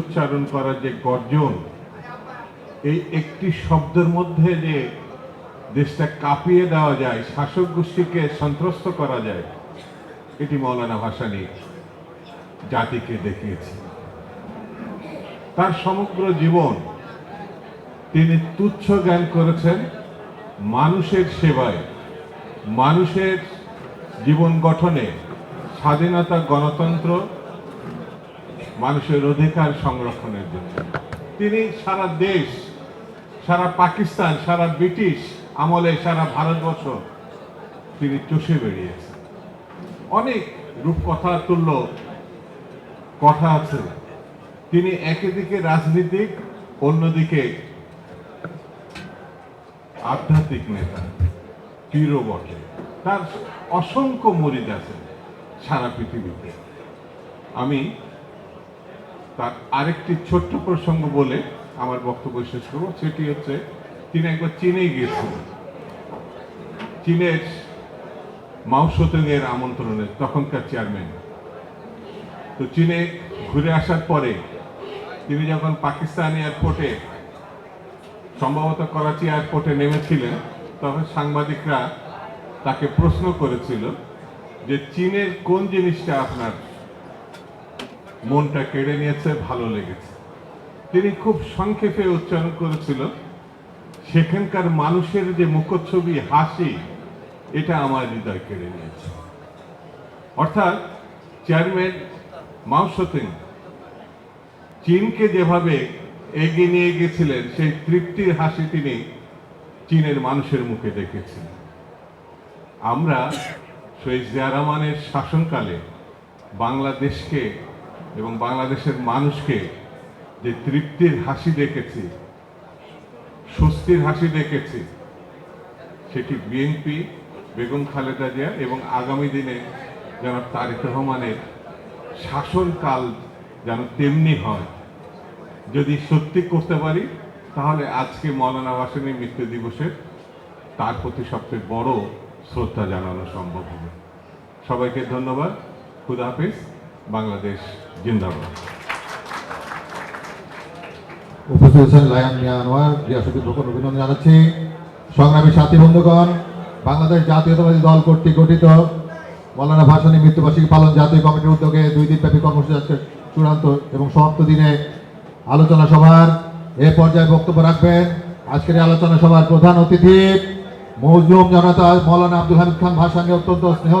উচ্চারণ করার যে গর্জন, এই একটি শব্দের মধ্যে যে দেশটা কাঁপিয়ে দেওয়া যায়, শাসক গোষ্ঠীকে সন্ত্রস্ত করা যায়, এটি মৌলানা ভাসানী জাতিকে দেখিয়েছে। তার সমগ্র জীবন তিনি তুচ্ছ জ্ঞান করেছেন মানুষের সেবায়। মানুষের জীবন গঠনে স্বাধীনতা গণতন্ত্র মানুষের অধিকার সংরক্ষণের জন্য। তিনি সারা দেশ, সারা পাকিস্তান, সারা ব্রিটিশ আমলে সারা ভারতবর্ষ তিনি চষে বেরিয়েছেন অনেক রূপকথা, তুল্য কথা আছে। তিনি একদিকে রাজনীতিক, অন্যদিকে আধ্যাত্মিক নেতা পীরও বটে। তার অসংখ্য মরিদ আছে সারা পৃথিবীতে। আমি তার আরেকটি ছোট্ট প্রসঙ্গ বলে আমার বক্তব্য শেষ করব। সেটি হচ্ছে, তিনি একবার চীনে গিয়েছিলেন। চীনের মাউসতং এর আমন্ত্রণে তখনকার চেয়ারম্যান। তো চীনে ঘুরে আসার পরে তিনি যখন পাকিস্তান এয়ারপোর্টে, সম্ভবত করাচি এয়ারপোর্টে নেমেছিলেন, তখন সাংবাদিকরা তাকে প্রশ্ন করেছিল যে, চীনের কোন জিনিসটা আপনার মনটা কেড়ে নিয়েছে, ভালো লেগেছে। তিনি খুব সংক্ষেপে উচ্চারণ করেছিল, সেখানকার মানুষের যে মুখচ্ছবি, হাসি, এটা আমার হৃদয় কেড়ে নিয়েছে। অর্থাৎ, চেয়ারম্যান মাউসতিং চীনকে যেভাবে এগিয়ে নিয়ে গেছিলেন, সেই তৃপ্তির হাসি তিনি চীনের মানুষের মুখে দেখেছিলেন আমরা শহীদ জিয়া রহমানের শাসনকালে বাংলাদেশকে এবং বাংলাদেশের মানুষকে যে তৃপ্তির হাসি দেখেছি, স্বস্তির হাসি দেখেছি, সেটি বিএনপি, বেগম খালেদা জিয়া এবং আগামী দিনে যেন তারেক রহমানের শাসনকাল যেন তেমনি হয়। যদি সত্যি করতে পারি, তাহলে আজকে মৌলানা ভাসানী মৃত্যু দিবসের তার প্রতি সবচেয়ে বড় শ্রদ্ধা জানানো সম্ভব হবে। সবাইকে ধন্যবাদ। খুদা হাফিজ। বাংলাদেশ জিন্দাবাদ। উপস্থিত আছেন লায়ন মিয়া আনোয়ার ভূষণ অভিনন্দন জানাচ্ছি। সংগ্রামী সাথী বন্ধুগণ, বাংলাদেশ জাতীয়তাবাদী দল কর্তৃক গঠিত মৌলানা ভাসানী মৃত্যুবার্ষিকী পালন জাতীয় কমিটির উদ্যোগে দুই দিনব্যাপী কর্মসূচি আজকে চূড়ান্ত এবং সমাপ্ত দিনে আলোচনা সভার এ পর্যায়ে বক্তব্য রাখবেন। আজকের আলোচনা সভার প্রধান অতিথি মৌজুম জনতা, মৌলানা আব্দুল হামিদ খান ভাসানী অত্যন্ত স্নেহ